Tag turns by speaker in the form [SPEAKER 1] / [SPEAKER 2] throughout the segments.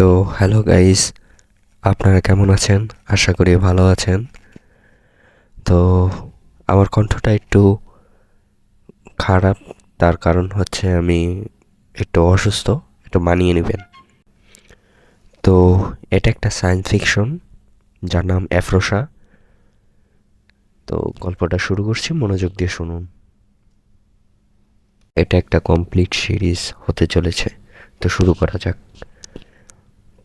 [SPEAKER 1] তো hello guys, আপনারা কেমন আছেন? আশা করি ভালো আছেন। তো আমার কণ্ঠটা একটু খারাপ, তার কারণ হচ্ছে আমি একটু অসুস্থ, একটু মানিয়ে নেবেন। তো এটা একটা সায়েন্স ফিকশন যার নাম অ্যাফ্রোসা তো গল্পটা শুরু করছি, মনোযোগ দিয়ে শুনুন। এটা একটা কমপ্লিট সিরিজ হতে চলেছে, তো শুরু করা যাক।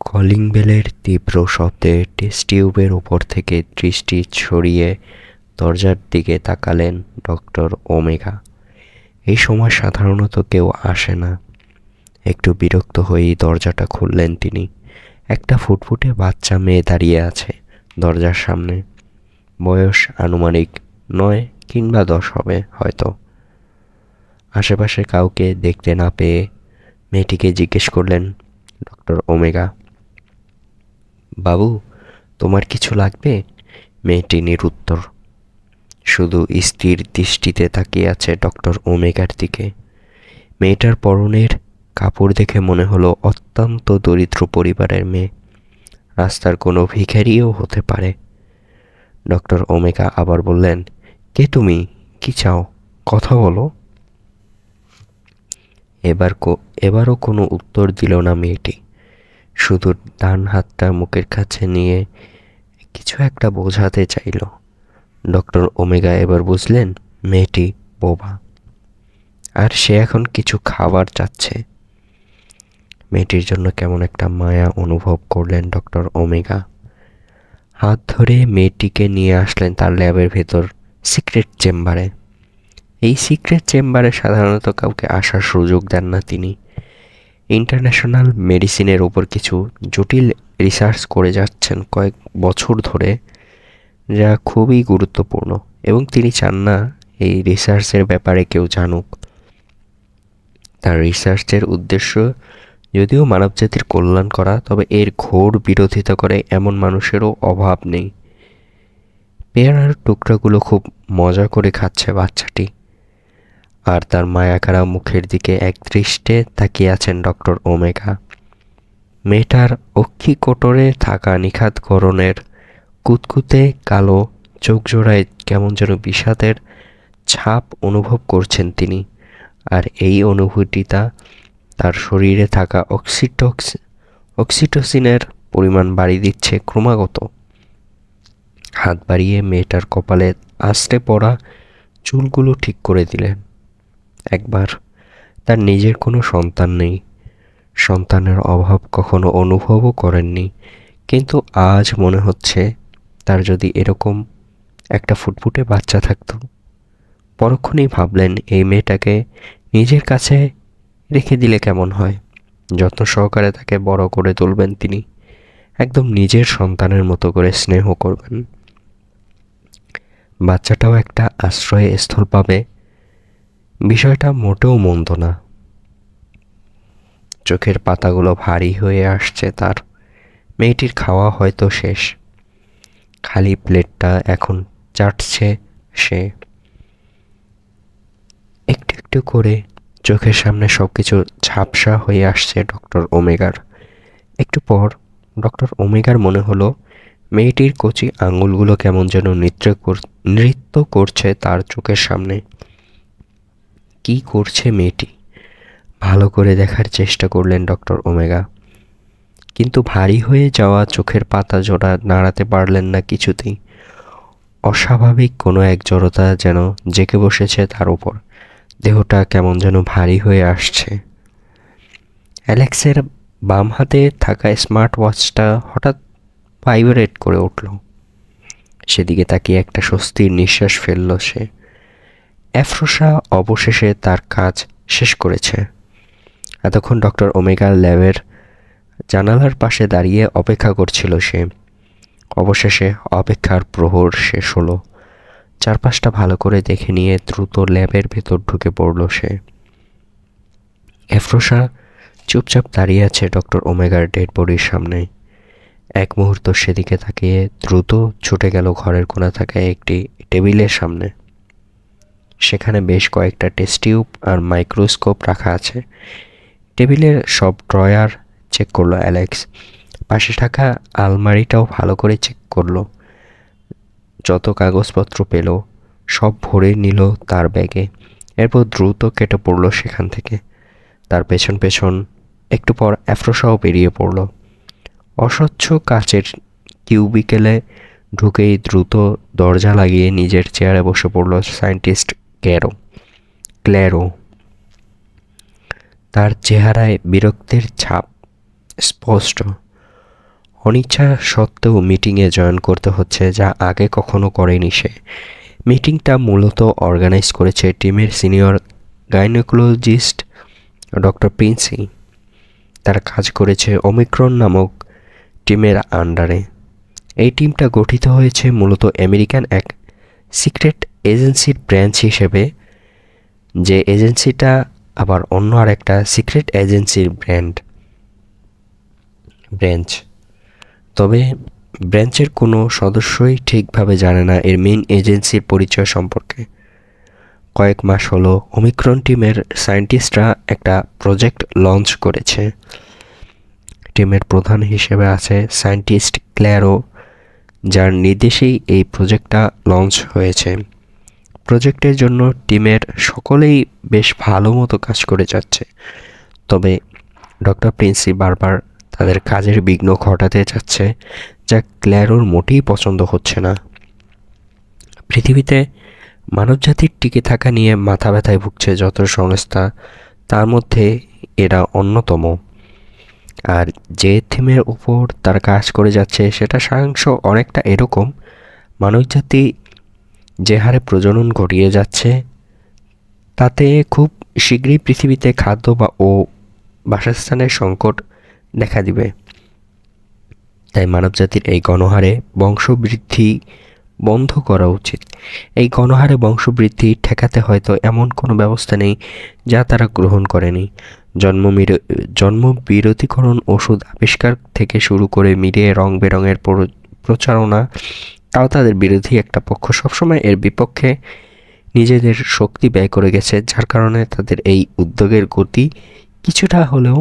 [SPEAKER 1] কলিং বেলের তীব্র শব্দে টেস্ট টিউবের উপর থেকে দৃষ্টি ছড়িয়ে দরজার দিকে তাকালেন ডক্টর ওমেগা। এই সময় সাধারণত কেউ আসে না। একটু বিরক্ত হয়েই দরজাটা খুললেন তিনি। একটা ফুটফুটে বাচ্চা মেয়ে দাঁড়িয়ে আছে দরজার সামনে। বয়স আনুমানিক নয় কিংবা দশ হবে হয়তো। আশেপাশে কাউকে দেখতে না পেয়ে মেয়েটিকে জিজ্ঞেস করলেন, ডক্টর ওমেগা বাবু, তোমার কিছু লাগবে? মেয়েটি নিরুত্তর। শুধু স্থির দৃষ্টিতে তাকিয়ে আছে ডক্টর ওমেগার দিকে। মেয়েটার পরনের কাপড় দেখে মনে হলো অত্যন্ত দরিদ্র পরিবারের মেয়ে। রাস্তার কোনো ভিখারিও হতে পারে। ডক্টর ওমেগা আবার বললেন, কে তুমি? কি চাও? কথা বলো। এবার এবারও কোনো উত্তর দিল না মেয়েটি। শুধু ডান হাতটা মুখের কাছে নিয়ে কিছু একটা বোঝাতে চাইল। ডক্টর ওমেগা এবার বুঝলেন, মেয়েটি বোবা। আর সে এখন কিছু খাবার চাচ্ছে। মেয়েটির জন্য কেমন একটা মায়া অনুভব করলেন ডক্টর ওমেগা। হাত ধরে মেয়েটিকে নিয়ে আসলেন তার ল্যাবের ভেতর সিক্রেট চেম্বারে। এই সিক্রেট চেম্বারে সাধারণত কাউকে আসার সুযোগ দেন না তিনি। ইন্টারন্যাশনাল মেডিসিনের ওপর কিছু জটিল রিসার্চ করে যাচ্ছেন কয়েক বছর ধরে, যা খুবই গুরুত্বপূর্ণ এবং তিনি চান না এই রিসার্চের ব্যাপারে কেউ জানুক। তার রিসার্চের উদ্দেশ্য, যদিও মানবজাতির কল্যাণ করা, তবে এর ঘোর বিরোধিতা করে এমন মানুষেরও অভাব নেই। পেয়ারার টুকরাগুলো খুব মজা করে খাচ্ছে বাচ্চাটি। আর তার মায়াকারা মুখের দিকে এক দৃষ্টে তাকিয়ে আছেন ডক্টর ওমেগা। মেয়েটার অক্ষি কোটরে থাকা নিখাত গরনের কুতকুতে কালো চোখ জোড়ায় কেমন যেন বিষাদের ছাপ অনুভব করছেন তিনি, আর এই অনুভূতিটা তার শরীরে থাকা অক্সিটক্স, অক্সিটোসিনের পরিমাণ বাড়িয়ে দিচ্ছে ক্রমাগত। হাত বাড়িয়ে মেয়েটার কপালে আস্তে পড়া চুলগুলো ঠিক করে দিলেন। একবার। তার নিজের কোনো সন্তান নেই। সন্তানের অভাব কখনো অনুভবও করেননি। কিন্তু আজ মনে হচ্ছে তার যদি এরকম একটা ফুটফুটে বাচ্চা থাকতো। পরক্ষণেই ভাবলেন, এই মেয়েটাকে নিজের কাছে রেখে দিলে কেমন হয়? যত্ন সহকারে তাকে বড় করে তুলবেন তিনি। একদম নিজের সন্তানের মতো করে স্নেহ করবেন। বাচ্চাটাও একটা আশ্রয় স্থল পাবে। বিষয়টা মোটেও মন্দ না। চোখের পাতাগুলো ভারী হয়ে আসছে তার। মেয়েটির খাওয়া হয়তো শেষ। খালি প্লেটটা এখন চাটছে সে। একটু একটু করে চোখের সামনে সব কিছু ঝাপসা হয়ে আসছে ডক্টর ওমেগার। একটু পর ডক্টর ওমেগার মনে হলো, মেয়েটির কচি আঙুলগুলো কেমন যেন নৃত্য নৃত্য করছে তার চোখের সামনে। কি করছে মেয়েটি? ভালো করে দেখার চেষ্টা করলেন ডক্টর ওমেগা। কিন্তু ভারী হয়ে যাওয়া চোখের পাতা জোড়া নাড়াতে পারলেন না কিছুতেই। অস্বাভাবিক কোনো এক জড়তা যেন জেকে বসেছে তার উপর। দেহটা কেমন যেন ভারী হয়ে আসছে। অ্যালেক্সের বাম হাতে থাকা স্মার্ট ওয়াচটা হঠাৎ ভাইব্রেট করে উঠল। সেদিকে তাকিয়ে একটা স্বস্তির নিঃশ্বাস ফেলল সে। অ্যাফ্রোসা অবশেষে তার কাজ শেষ করেছে। এতক্ষণ ডক্টর ওমেগার ল্যাবের জানালার পাশে দাঁড়িয়ে অপেক্ষা করছিল সে। অবশেষে অপেক্ষার প্রহর শেষ হলো। চারপাশটা ভালো করে দেখে নিয়ে দ্রুত ল্যাবের ভেতর ঢুকে পড়ল সে। এফ্রোসা চুপচাপ দাঁড়িয়ে আছে ডক্টর ওমেগার ডেড বডির সামনে। এক মুহূর্ত সেদিকে তাকিয়ে দ্রুত ছুটে গেল ঘরের কোনা থাকা একটি টেবিলের সামনে। সেখানে বেশ কয়েকটা টেস্ট টিউব আর মাইক্রোস্কোপ রাখা আছে। টেবিলের সব ড্রয়ার চেক করল অ্যালেক্স পাশে থাকা আলমারিটাও ভালো করে চেক করল। যত কাগজপত্র পেল, সব ভরে নিল তার ব্যাগে। এরপর দ্রুত কেটে পড়ল সেখান থেকে। তার পেছন পেছন একটু পর অ্যাফ্রোসাও বেরিয়ে পড়ল। অস্বচ্ছ কাচের কিউবিকেলে ঢুকেই দ্রুত দরজা লাগিয়ে নিজের চেয়ারে বসে পড়ল সায়েন্টিস্ট ক্যারো ক্ল্যারো তার চেহারায় বিরক্তির ছাপ। স্পষ্ট। অনিচ্ছা সত্ত্বেও মিটিংয়ে জয়েন করতে হচ্ছে, যা আগে কখনো করেনি সে। মিটিংটা মূলত অর্গানাইজ করেছে টিমের সিনিয়র গাইনোকোলজিস্ট ডক্টর প্রিন্সি তারা কাজ করেছে ওমিক্রন নামক টিমের আন্ডারে এই টিমটা গঠিত হয়েছে মূলত আমেরিকান এক সিক্রেট এজেন্সির ব্রাঞ্চ হিসেবে, যে এজেন্সিটা আবার অন্য আর একটা সিক্রেট এজেন্সির ব্র্যান্ড, ব্রাঞ্চ। তবে ব্রাঞ্চের কোনো সদস্যই ঠিকভাবে জানে না এর মেইন এজেন্সির পরিচয় সম্পর্কে। কয়েক মাস হলো ওমিক্রন টিমের সায়েন্টিস্টরা একটা প্রজেক্ট লঞ্চ করেছে। টিমের প্রধান হিসেবে আছে সায়েন্টিস্ট ক্ল্যারো, যার নির্দেশেই এই প্রজেক্টটা লঞ্চ হয়েছে। প্রজেক্টের জন্য টিমের সকলেই বেশ ভালো মতো কাজ করে যাচ্ছে। তবে ডক্টর প্রিন্সি বারবার তাদের কাজের বিঘ্ন ঘটাতে চাচ্ছে, যা ক্ল্যারোর মোটেই পছন্দ হচ্ছে না। পৃথিবীতে মানবজাতির টিকে থাকা নিয়ে মাথা ব্যথায় ভুগছে যত সংস্থা, তার মধ্যে এরা অন্যতম। আর যে থিমের উপর তার কাজ করে যাচ্ছে, সেটা সারাংশ অনেকটা এরকম। মানবজাতি যে হারে প্রজনন ঘটিয়ে যাচ্ছে, তাতে খুব শীঘ্রই পৃথিবীতে খাদ্য বা ও বাসস্থানের সংকট দেখা দিবে। তাই মানবজাতির এই গণহারে বংশবৃদ্ধি বন্ধ করা উচিত। এই গণহারে বংশবৃদ্ধি ঠেকাতে হয়তো এমন কোনো ব্যবস্থা নেই যা তারা গ্রহণ করেনি। জন্ম জন্ম বিরতিকরণ ওষুধ আবিষ্কার থেকে শুরু করে মিলিয়ে রং বেরঙের প্রচারণা তাও তাদের বিরোধী একটা পক্ষ সবসময় এর বিপক্ষে নিজেদের শক্তি ব্যয় করে গেছে, যার কারণে তাদের এই উদ্যোগের গতি কিছুটা হলেও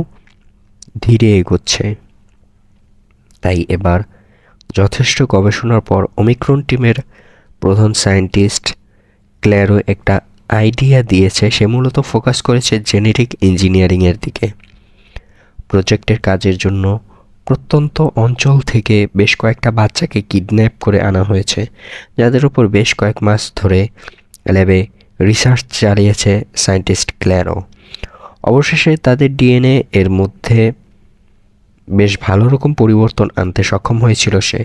[SPEAKER 1] ধীরে এগোচ্ছে। তাই এবার যথেষ্ট গবেষণার পর ওমিক্রন টিমের প্রধান সায়েন্টিস্ট ক্ল্যারো একটা আইডিয়া দিয়েছে, সে মূলত ফোকাস করেছে জেনেটিক ইঞ্জিনিয়ারিংয়ের দিকে। প্রজেক্টের কাজের জন্য প্রত্যন্ত অঞ্চল থেকে বেশ কয়েকটা বাচ্চাকে কিডন্যাপ করে আনা হয়েছে, যাদের উপর বেশ কয়েক মাস ধরে ল্যাবে রিসার্চ চালিয়েছে সায়েন্টিস্ট ক্ল্যারো। অবশেষে তাদের ডিএনএ এর মধ্যে বেশ ভালো রকম পরিবর্তন আনতে সক্ষম হয়েছিল সে।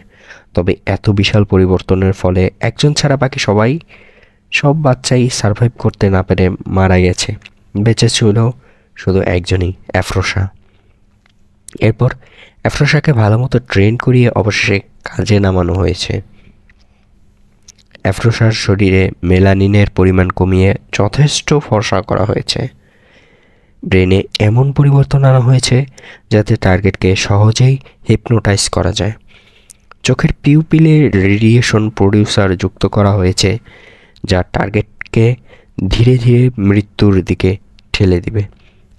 [SPEAKER 1] তবে এত বিশাল পরিবর্তনের ফলে একজন ছাড়া বাকি সবাই, সব বাচ্চাই সারভাইভ করতে না পেরে মারা গেছে। বেঁচে ছিল শুধু একজনই অ্যাফ্রোসা এরপর অ্যাফ্রোসাকে ভালো মতো ট্রেন করিয়ে অবশেষে কাজে নামানো হয়েছে। অ্যাফ্রোসার শরীরে মেলানিনের পরিমাণ কমিয়ে যথেষ্ট ফর্সা করা হয়েছে। ব্রেনে এমন পরিবর্তন আনা হয়েছে যাতে টার্গেটকে সহজেই হিপনোটাইজ করা যায়। চোখের পিউপিলে রেডিয়েশন প্রডিউসার যুক্ত করা হয়েছে, যা টার্গেটকে ধীরে ধীরে মৃত্যুর দিকে ঠেলে দিবে।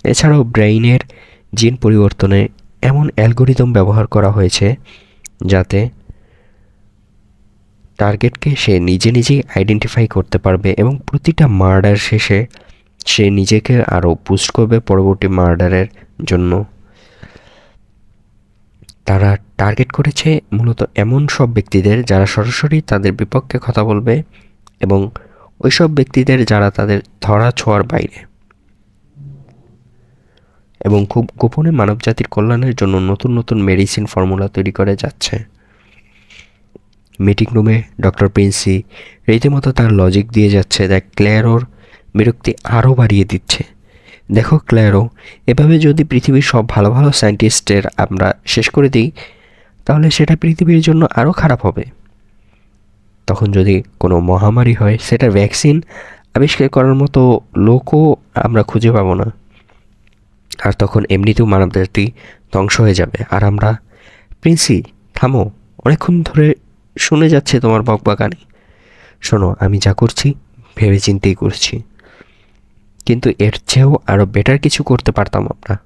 [SPEAKER 1] এছাড়াও ব্রেইনের জিন পরিবর্তনে এমন অ্যালগোরিদম ব্যবহার করা হয়েছে যাতে টার্গেটকে সে নিজে নিজেই আইডেন্টিফাই করতে পারবে এবং প্রতিটা মার্ডার শেষে সে নিজেকে আরও বুস্ট করবে পরবর্তী মার্ডারের জন্য। তারা টার্গেট করেছে মূলত এমন সব ব্যক্তিদের যারা সরাসরি তাদের বিপক্ষে কথা বলবে এবং ওই সব ব্যক্তিদের যারা তাদের ধরা ছোঁয়ার বাইরে। এবং খুব গোপনে মানবজাতির কল্যাণের জন্য নতুন নতুন মেডিসিন ফর্মুলা তৈরি করে যাচ্ছে। মিটিং রুমে ডক্টর প্রিন্সি রীতিমতো তার লজিক দিয়ে যাচ্ছে দেখ ক্লেয়ারোর বিরক্তি আরও বাড়িয়ে দিচ্ছে। দেখো ক্ল্যারো এভাবে যদি পৃথিবীর সব ভালো ভালো সায়েন্টিস্টের আমরা শেষ করে দিই, তাহলে সেটা পৃথিবীর জন্য আরও খারাপ হবে। তখন যদি কোনো মহামারী হয় সেটা ভ্যাকসিন আবিষ্কার করার মতো লোকও আমরা খুঁজে পাবো না। আর তখন এমনিতেও মানবজাতি ধ্বংস হয়ে যাবে। আর আমরা, প্রিন্সি, থামো, অনেকক্ষণ ধরে শুনে যাচ্ছে তোমার বকবাগানে। শোনো, আমি যা করছি ভেবে চিন্তেই করছি। কিন্তু এর চেয়েও আরও বেটার কিছু করতে পারতাম আমরা।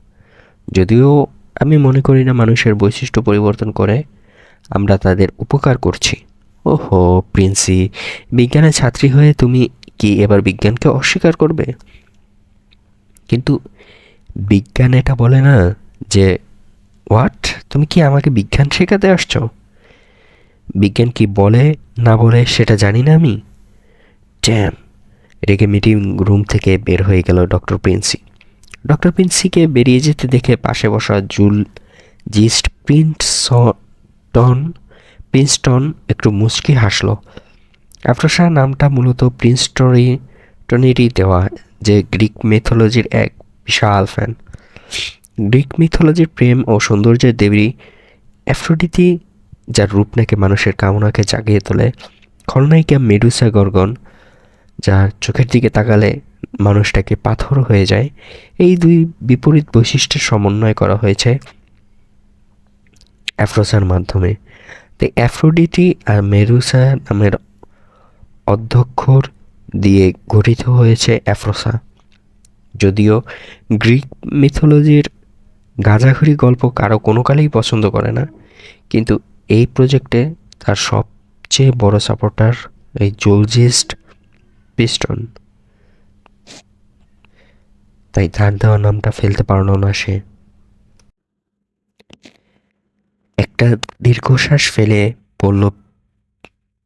[SPEAKER 1] যদিও আমি মনে করি না মানুষের বৈশিষ্ট্য পরিবর্তন করে আমরা তাদের উপকার করছি। ওহো, প্রিন্সি, বিজ্ঞানের ছাত্রী হয়ে তুমি কি এবার বিজ্ঞানকে অস্বীকার করবে? কিন্তু বিজ্ঞান এটা বলে না যে, হোয়াট? তুমি কি আমাকে বিজ্ঞান শেখাতে আসছো? বিজ্ঞান কি বলে না বলে সেটা জানি না আমি। ড্যাম রেগে মিটিং রুম থেকে বের হয়ে গেল ডক্টর প্রিন্সি। ডক্টর প্রিন্সিকে বেরিয়ে যেতে দেখে পাশে বসা জুল জিস্ট প্রিন্সটন প্রিন্সটন একটু মুচকি হাসলো। অ্যাফ্রোসা নামটা মূলত প্রিন্সটরি টনেরই দেওয়া, যে গ্রিক মেথোলজির এক বিশাল ফ্যান গ্রিক মিথোলজির প্রেম ও সৌন্দর্যের দেবী অ্যাফ্রোডিতি যার রূপ নাকি মানুষের কামনাকে জাগিয়ে তোলে, খলনায়িকা মেডুসা গর্গন, যার চোখের দিকে তাকালে মানুষটাকে পাথর হয়ে যায়, এই দুই বিপরীত বৈশিষ্ট্যের সমন্বয় করা হয়েছে অ্যাফ্রোসার মাধ্যমে। তো অ্যাফ্রোডিটি আর মেরুসা নামের অধ্যক্ষর দিয়ে গঠিত হয়েছে অ্যাফ্রোসা যদিও গ্রিক মিথোলজির গাঁজাখুরি গল্প কারও কোনো কালেই পছন্দ করে না, কিন্তু এই প্রজেক্টে তার সবচেয়ে বড় সাপোর্টার এই জোলজিস্ট পিস্টন তাই তার দেওয়া নামটা ফেলতে পারল না সে। একটা দীর্ঘশ্বাস ফেলে বলল,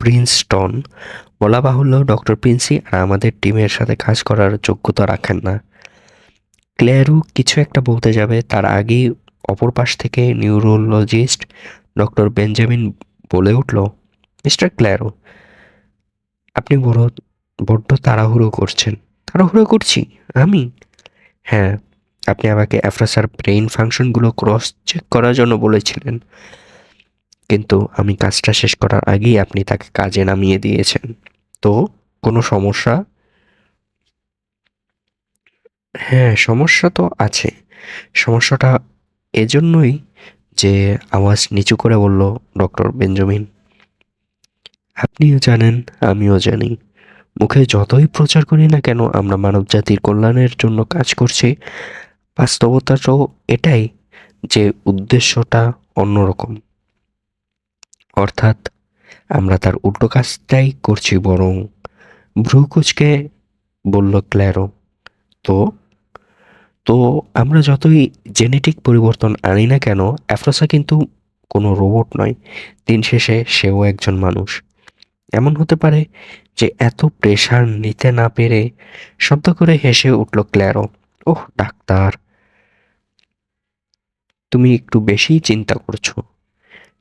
[SPEAKER 1] প্রিন্সটন, বলা বাহুল্য ডক্টর প্রিন্সি আর আমাদের টিমের সাথে কাজ করার যোগ্যতা রাখেন না। ক্লেয়ারু কিছু একটা বলতে যাবে। তার আগেই অপর পাশ থেকে নিউরোলজিস্ট ডক্টর বেঞ্জামিন বলে উঠল, মিস্টার ক্ল্যারো আপনি বড়, বড্ড তাড়াহুড়ো করছেন। তাড়াহুড়ো করছি? আমি? হ্যাঁ আপনি আমাকে অ্যাফ্রাসার ব্রেইন ফাংশনগুলো ক্রস চেক করার জন্য বলেছিলেন। কিন্তু আমি কাজটা শেষ করার আগেই আপনি তাকে কাজে নামিয়ে দিয়েছেন। তো, কোনো সমস্যা? হ্যাঁ সমস্যা তো আছে। সমস্যাটা এজন্যই যে আওয়াজ নিচু করে বলল, ডক্টর বেঞ্জামিন, আপনিও জানেন, আমিও জানি। মুখে যতই প্রচার করি না কেন, আমরা মানব জাতির কল্যাণের জন্য কাজ করছি। বাস্তবতাটাও এটাই যে উদ্দেশ্যটা অন্যরকম। অর্থাৎ আমরা তার উল্টো কাজটাই করছি, বরং ভ্রুকুচকে বলল, ক্ল্যারো তো তো আমরা যতই জেনেটিক পরিবর্তন আনি না কেন অ্যাফ্রোসা কিন্তু কোনো রোবট নয়। দিন শেষে সেও একজন মানুষ। এমন হতে পারে যে এত প্রেশার নিতে না পেরে শব্দ করে হেসে উঠল ক্ল্যারো। ওহ, ডাক্তার! তুমি একটু বেশিই চিন্তা করছ।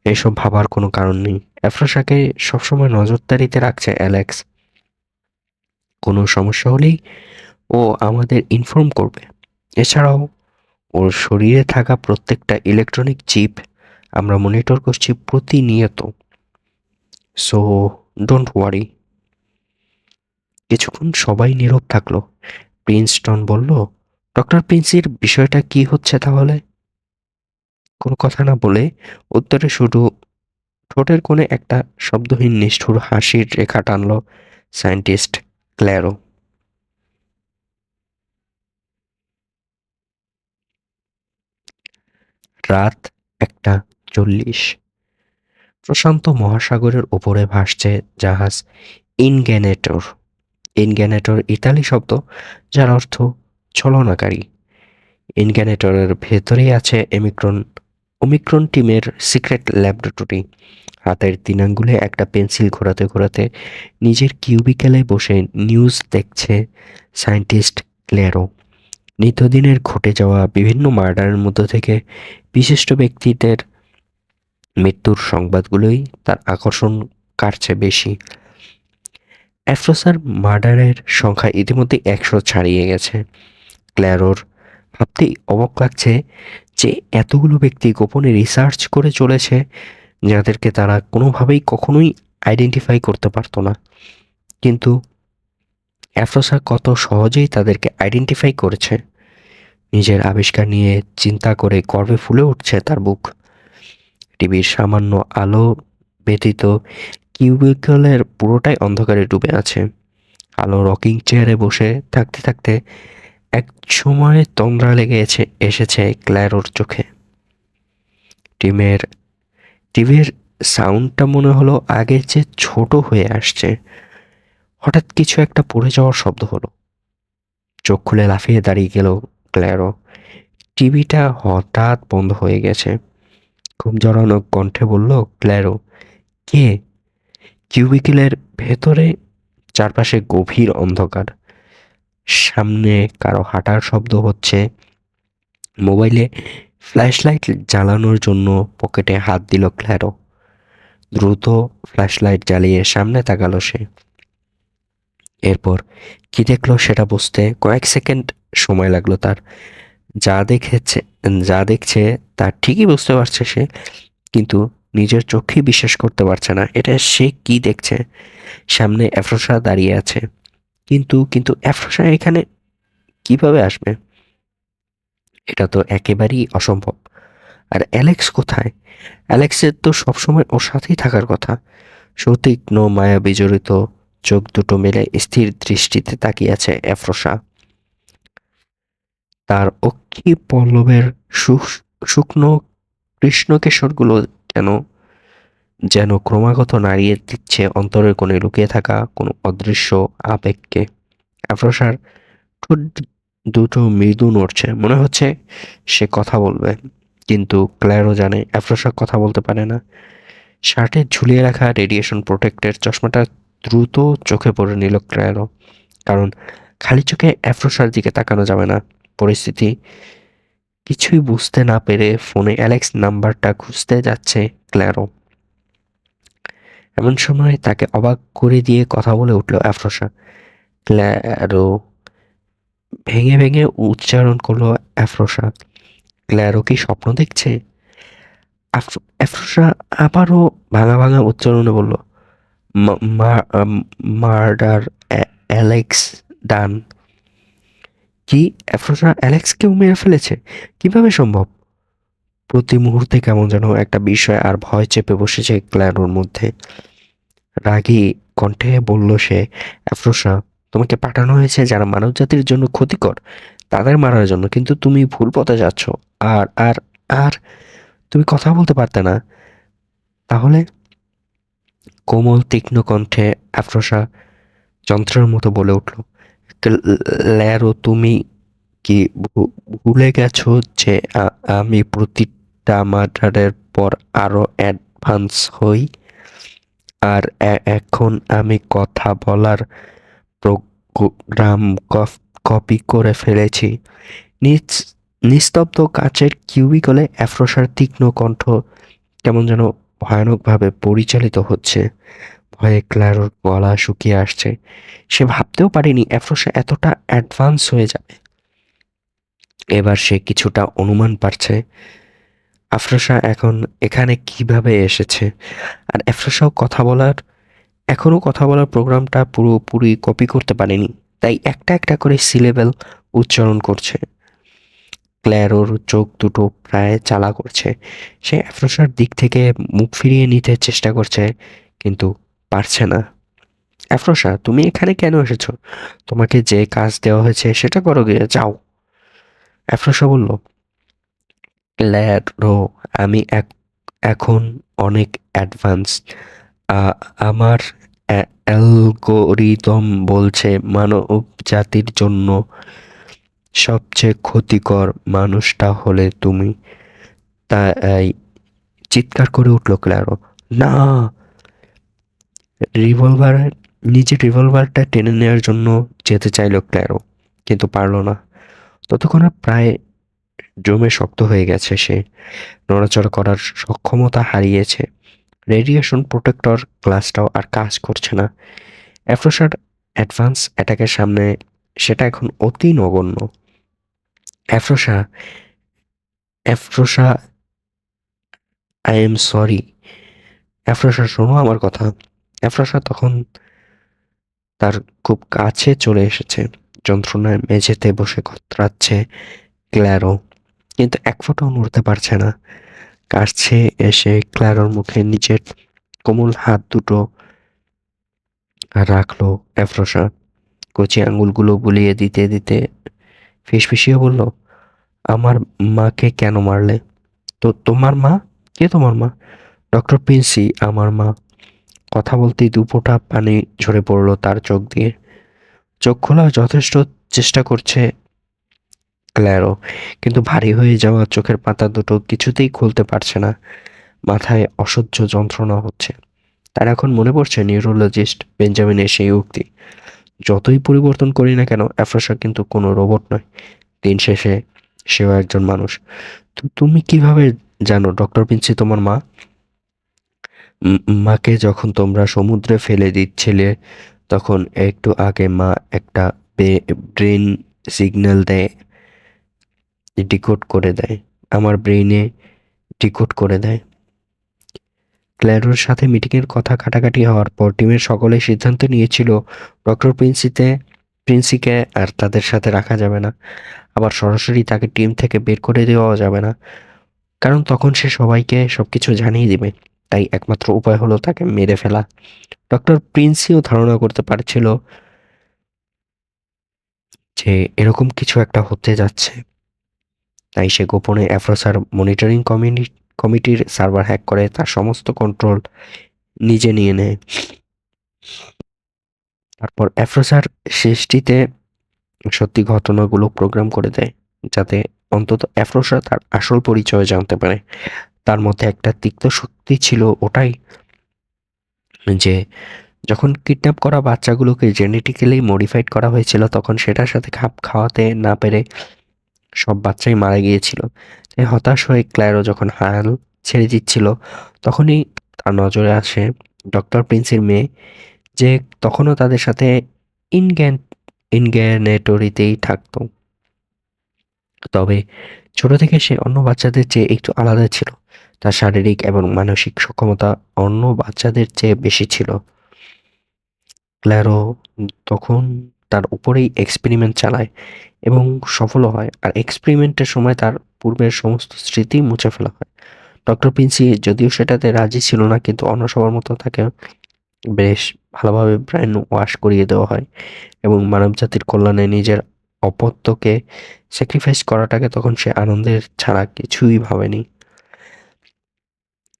[SPEAKER 1] এসব ভাবার কোনো কারণ নেই। অ্যাফ্রোসাকে সবসময় নজরদারিতে রাখছে অ্যালেক্স কোনো সমস্যা হলেই ও আমাদের ইনফর্ম করবে। এছাড়াও, ওর শরীরে থাকা প্রত্যেকটা ইলেকট্রনিক চিপ আমরা মনিটর করছি প্রতিনিয়ত। সো ডোন্ট ওয়ারি কিছুক্ষণ সবাই নীরব থাকল। প্রিন্সটন বলল ডক্টর প্রিন্সির বিষয়টা কি হচ্ছে তাহলে? কোনো কথা না বলে উত্তরে শুধু ঠোঁটের কোণে একটা শব্দহীন নিষ্ঠুর হাসির রেখা টানল সায়েন্টিস্ট ক্ল্যারো। রাত একটা চল্লিশ। প্রশান্ত মহাসাগরের ওপরে ভাসছে জাহাজ ইনগ্যানেটর। ইনগ্যানেটর ইতালি শব্দ, যার অর্থ ছলনাকারী। ইনগ্যানেটরের ভেতরেই আছে এমিক্রন ওমিক্রন টিমের সিক্রেট ল্যাবরেটরি। হাতের তিন আঙ্গুলে একটা পেন্সিল ঘোরাতে ঘোরাতে নিজের কিউবিক্যালে বসে নিউজ দেখছে সায়েন্টিস্ট ক্লেরো নিত্যদিনের ঘটে যাওয়া বিভিন্ন মার্ডারের মধ্য থেকে বিশিষ্ট ব্যক্তিদের মৃত্যুর সংবাদগুলোই তার আকর্ষণ কাটছে বেশি। অ্যাফ্রোসার মার্ডারের সংখ্যা ইতিমধ্যে একশো ছাড়িয়ে গেছে। ক্ল্যারোর ভাবতেই অবাক লাগছে যে এতগুলো ব্যক্তি গোপনে রিসার্চ করে চলেছে, যাদেরকে তারা কোনোভাবেই কখনোই আইডেন্টিফাই করতে পারতো না। কিন্তু অ্যাফ্রোসা কত সহজেই তাদেরকে আইডেন্টিফাই করেছে? নিজের আবিষ্কার নিয়ে চিন্তা করে গর্বে ফুলে উঠছে তার বুক। টিভির সামান্য আলো ব্যতীত কিউবিকলের পুরোটাই অন্ধকারে ডুবে আছে। আলো রকিং চেয়ারে বসে থাকতে থাকতে এক সময় তন্দ্রা লেগে এসেছে ক্ল্যারোর চোখে। টিমের, টিভির সাউন্ডটা মনে হলো আগের চেয়ে ছোট হয়ে আসছে। হঠাৎ কিছু একটা পড়ে যাওয়ার শব্দ হলো। চোখ খুলে লাফিয়ে দাঁড়িয়ে গেল ক্ল্যারো। টিভিটা হঠাৎ বন্ধ হয়ে গেছে। খুব জড়ানো কণ্ঠে বলল, ক্ল্যারো, কে? কিউবিকেলের ভেতরে চারপাশে গভীর অন্ধকার। সামনে কারও হাঁটার শব্দ হচ্ছে। মোবাইলে ফ্ল্যাশলাইট জ্বালানোর জন্য পকেটে হাত দিল ক্ল্যারো। দ্রুত ফ্ল্যাশলাইট জ্বালিয়ে সামনে তাকালো সে। এরপর কি দেখল সেটা বুঝতে কয়েক সেকেন্ড সময় লাগল তার। যা দেখেছে, যা দেখছে তা ঠিকই বুঝতে পারছে সে, কিন্তু নিজের চোখেই বিশ্বাস করতে পারছে না, এটা সে কি দেখছে? সামনে অ্যাফ্রোসা দাঁড়িয়ে আছে। কিন্তু কিন্তু অ্যাফ্রোসা এখানে কীভাবে আসবে? এটা তো একেবারেই অসম্ভব। আর অ্যালেক্স কোথায়? অ্যালেক্সের তো সবসময় ওর সাথেই থাকার কথা। সতীক্ষ্ণ মায়া বিজড়িত চোখ দুটো মেলে স্থির দৃষ্টিতে তাকিয়ে আছে অ্যাফ্রোসা তার অক্ষি পল্লবের শুক- শুকনো কৃষ্ণকেশরগুলো কেন যেন ক্রমাগত নাড়িয়ে দিচ্ছে অন্তরের কোণে লুকিয়ে থাকা কোনো অদৃশ্য আবেগকে। অ্যাফ্রোসার ঠোঁট দুটো মৃদু নড়ছে, মনে হচ্ছে সে কথা বলবে, কিন্তু ক্ল্যারো জানে অ্যাফ্রোসা কথা বলতে পারে না। শার্টে ঝুলিয়ে রাখা রেডিয়েশন প্রোটেক্টের চশমাটা দ্রুত চোখে পড়ে নিল ক্ল্যারো কারণ খালি চোখে অ্যাফ্রোসার দিকে তাকানো যাবে না। পরিস্থিতি কিছুই বুঝতে না পেরে ফোনে অ্যালেক্স নাম্বারটা খুঁজতে যাচ্ছে ক্ল্যারো। এমন সময় তাকে অবাক করে দিয়ে কথা বলে উঠল অ্যাফ্রোসা ক্ল্যারো ভেঙে ভেঙে উচ্চারণ করল অ্যাফ্রোসা ক্ল্যারো কি স্বপ্ন দেখছে? অ্যাফ্রোসা আবারও ভাঙা ভাঙা উচ্চারণে বলল মার্ডার অ্যালেক্স ডান। কি? অ্যাফ্রোসা অ্যালেক্সকেও মেরে ফেলেছে? কীভাবে সম্ভব? প্রতি মুহূর্তে কেমন যেন একটা বিষয় আর ভয় চেপে বসেছে ক্ল্যারোর মধ্যে। রাগী কণ্ঠে বলল সে অ্যাফ্রোসা তোমাকে পাঠানো হয়েছে যারা মানব জাতির জন্য ক্ষতিকর। তাদের মারার জন্য কিন্তু তুমি ভুল পথে যাচ্ছ। আর আর আর, তুমি কথা বলতে পারতে না। তাহলে কোমল তীক্ষ্ণ কণ্ঠে অ্যাফ্রোসা যন্ত্রের মতো বলে উঠল ল্যারো, তুমি কি ভুলে গেছো যে আমি প্রতিটা মার্ডারের পর আরও অ্যাডভান্স হই? আর এখন আমি কথা বলার প্রোগ্রাম কপি করে ফেলেছি। নিচ, নিস্তব্ধ কাচের কিউবিকলে অ্যাফ্রোসার তীক্ষ্ণ কণ্ঠ কেমন যেন ভয়ানকভাবে পরিচালিত হচ্ছে। ভয়ে ক্লারোর গলা শুকিয়ে আসছে। সে ভাবতেও পারেনি অ্যাফ্রোসা এতটা অ্যাডভান্স হয়ে যাবে। এবার সে কিছুটা অনুমান পারছে। আফরোসা এখন এখানে কীভাবে এসেছে? আর আফরোসাও কথা বলার, এখনও কথা বলার প্রোগ্রামটা পুরোপুরি কপি করতে পারেনি। তাই একটা একটা করে সিলেবেল উচ্চারণ করছে। ক্ল্যারোর চোখ দুটো প্রায় চালা করছে। সে আফরোসার দিক থেকে মুখ ফিরিয়ে নিতে চেষ্টা করছে, কিন্তু পারছে না। আফরোসা তুমি এখানে কেন এসেছ? তোমাকে যে কাজ দেওয়া হয়েছে সেটা করো গিয়ে, যাও। আফরোসা বলল ক্ল্যারো আমি এখন অনেক অ্যাডভান্স আমার অ্যালগোরিদম বলছে মানব জাতির জন্য সবচেয়ে ক্ষতিকর মানুষটা হলে তুমি। তাই চিৎকার করে উঠল ক্ল্যারো না, রিভলভার, নিজের রিভলভারটা টেনে নেওয়ার জন্য যেতে চাইলো ক্ল্যারো কিন্তু পারল না। ততক্ষণে প্রায় জমে শক্ত হয়ে গেছে সে। নড়াচড়া করার সক্ষমতা হারিয়েছে। রেডিয়েশন প্রোটেক্টর গ্লাসটাও আর কাজ করছে না। অ্যাফ্রোসার অ্যাডভান্স অ্যাটাকের সামনে সেটা এখন অতি নগণ্য। Afrosa Afrosa I am sorry Afrosa শোনো আমার কথা। অ্যাফ্রোসা তখন তার খুব কাছে চলে এসেছে। যন্ত্রণায় মেঝেতে বসে কতরাচ্ছে ক্ল্যারো। কিন্তু এক ফোঁটাও নড়তে পারছে না। কাছে এসে ক্ল্যারোর মুখে নিচের কোমল হাত দুটো রাখল অ্যাফ্রোসা কচি আঙ্গুলগুলো বুলিয়ে দিতে দিতে ফিসফিসিয়ে বলল, আমার মাকে কেন মারলে? তো তোমার মা? কে তোমার মা? ডক্টর প্রিন্সি, আমার মা। কথা বলতেই দু ফোঁটা পানি ঝরে পড়ল তার চোখ দিয়ে। চোখ খোলা যথেষ্ট চেষ্টা করছে ক্ল্যারো কিন্তু ভারী হয়ে যাওয়া চোখের পাতা দুটো কিছুতেই খুলতে পারছে না। মাথায় অসহ্য যন্ত্রণা হচ্ছে। তার এখন মনে পড়ছে নিউরোলজিস্ট বেঞ্জামিনের সেই উক্তি। যতই পরিবর্তন করি না কেন অ্যাফ্রোসা কিন্তু কোনো রোবট নয়। দিন শেষে সেও একজন মানুষ। তো তুমি কীভাবে জানো ডক্টর পিন্সি তোমার মা? মাকে যখন তোমরা সমুদ্রে ফেলে দিচ্ছিলে, তখন একটু আগে মা একটা ব্রেন সিগন্যাল দেয়, ডিকোড করে দেয়। আমার ব্রেইনে ডিকোড করে দেয়। ক্ল্যারোর সাথে মিটিংয়ের কথা কাটাকাটি হওয়ার পর টিমের সকলে সিদ্ধান্ত নিয়েছিল, ডক্টর প্রিন্সিতে, প্রিন্সিকে আর তাদের সাথে রাখা যাবে না। আবার সরাসরি তাকে টিম থেকে বের করে দেওয়া যাবে না। কারণ তখন সে সবাইকে সব কিছু জানিয়ে দিবে। তাই একমাত্র উপায় হলো তাকে মেরে ফেলা। ডক্টর প্রিন্সিও ধারণা করতে পারছিল যে এরকম কিছু একটা হতে যাচ্ছে। তাই সে গোপনে অ্যাফ্রোসার মনিটরিং কমিটি কমিটির সার্ভার হ্যাক করে, তার সমস্ত কন্ট্রোল নিজে নিয়ে নেয়। তারপর অ্যাফ্রোসার শেষটিতে সত্যি ঘটনাগুলো প্রোগ্রাম করে দেয়, যাতে অন্তত অ্যাফ্রোসা তার আসল পরিচয় জানতে পারে। তার মধ্যে একটা তিক্ত শক্তি ছিল ওটাই যে, যখন কিডন্যাপ করা বাচ্চাগুলোকে জেনেটিক্যালি মডিফাইড করা হয়েছিল, তখন সেটার সাথে খাপ খাওয়াতে না পেরে সব বাচ্চাই মারা গিয়েছিল। তাই হতাশ হয়ে ক্ল্যারো যখন হাল ছেড়ে দিচ্ছিল, তখনই তার নজরে আসে ডক্টর প্রিন্সের মেয়ে, যে তখনও তাদের সাথে ইনগ্যান, ইনগ্যানেটরিতেই থাকতো। তবে ছোট থেকে সে অন্য বাচ্চাদের চেয়ে একটু আলাদা ছিল। তার শারীরিক এবং মানসিক সক্ষমতা অন্য বাচ্চাদের চেয়ে বেশি ছিল। ক্ল্যারো তখন তার উপরেই এক্সপেরিমেন্ট চালায় এবং সফলও হয়। আর এক্সপেরিমেন্টের সময় তার পূর্বের সমস্ত স্মৃতি মুছে ফেলা হয়। ডক্টর প্রিন্সি যদিও সেটাতে রাজি ছিল না, কিন্তু অন্য সবার মতো তাকে বেশ ভালোভাবে ব্রেন ওয়াশ করিয়ে দেওয়া হয় এবং মানবজাতির কল্যাণে নিজের অপত্যকে স্যাক্রিফাইস করাটাকে তখন সে আনন্দের ছাড়া কিছুই ভাবেনি।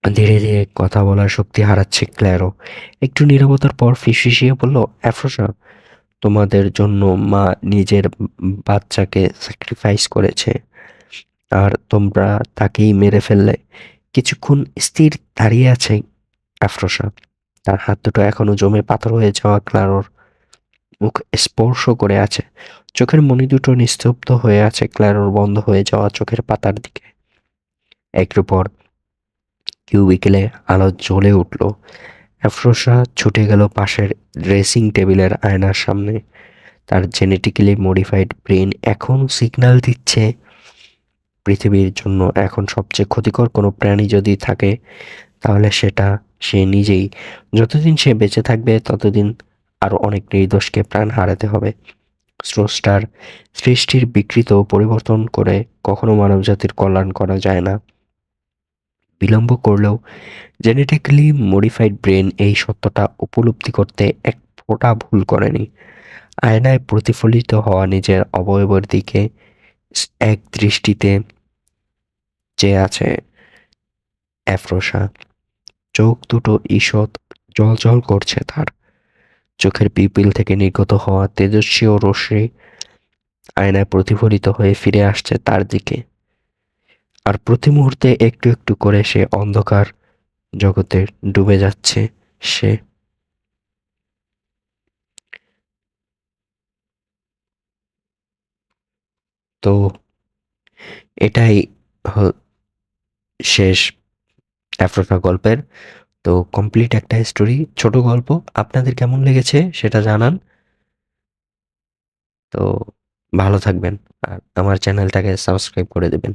[SPEAKER 1] ধীরে ধীরে কথা বলার শক্তি হারাচ্ছে ক্ল্যারো। একটু নীরবতার পর ফিসফিসিয়ে বলল অ্যাফ্রোসা তোমাদের জন্য মা নিজের বাচ্চাকে স্যাক্রিফাইস করেছে। আর তোমরা তাকেই মেরে ফেললে। কিছুক্ষণ স্থির দাঁড়িয়ে আছে অ্যাফ্রোসা তার হাত দুটো এখনও জমে পাথর হয়ে যাওয়া ক্লারোর মুখ স্পর্শ করে আছে। চোখের মনি দুটো নিস্তব্ধ হয়ে আছে। ক্লারোর বন্ধ হয়ে যাওয়া চোখের পাতার দিকে। একটু পর কিউবিকেলে আলো জ্বলে উঠল। অ্যাফ্রোসা ছুটে গেল পাশের ড্রেসিং টেবিলের আয়নার সামনে। তার জেনেটিক্যালি মডিফাইড ব্রেন এখন সিগন্যাল দিচ্ছে। পৃথিবীর জন্য এখন সবচেয়ে ক্ষতিকর কোনো প্রাণী যদি থাকে, তাহলে সেটা সে নিজেই। যতদিন সে বেঁচে থাকবে, ততদিন আরও অনেক নির্দোষকে প্রাণ হারাতে হবে। স্রষ্টার সৃষ্টির বিকৃত পরিবর্তন করে কখনো মানবজাতির কল্যাণ করা যায় না। বিলম্ব করলেও জেনেটিক্যালি মডিফাইড ব্রেন এই সত্যটা উপলব্ধি করতে এক ফোঁটা ভুল করেনি। আয়নায় প্রতিফলিত হওয়া নিজের অবয়বের দিকে এক দৃষ্টিতে চেয়ে আছে অ্যাফ্রোসা চোখ দুটো ঈষৎ জল করছে তার। চোখের পিপিল থেকে নির্গত হওয়া তেজস্বী ও রশ্মি আয়নায় প্রতিফলিত হয়ে ফিরে আসছে তার দিকে। আর প্রতি মুহূর্তে একটু একটু করে সে অন্ধকার জগতে ডুবে যাচ্ছে সে। তো এটাই শেষ অ্যাফ্রোকা গল্পের। তো কমপ্লিট একটা স্টোরি, ছোট গল্প। আপনাদের কেমন লেগেছে সেটা জানান। তো ভালো থাকবেন আর আমার চ্যানেলটাকে সাবস্ক্রাইব করে দেবেন।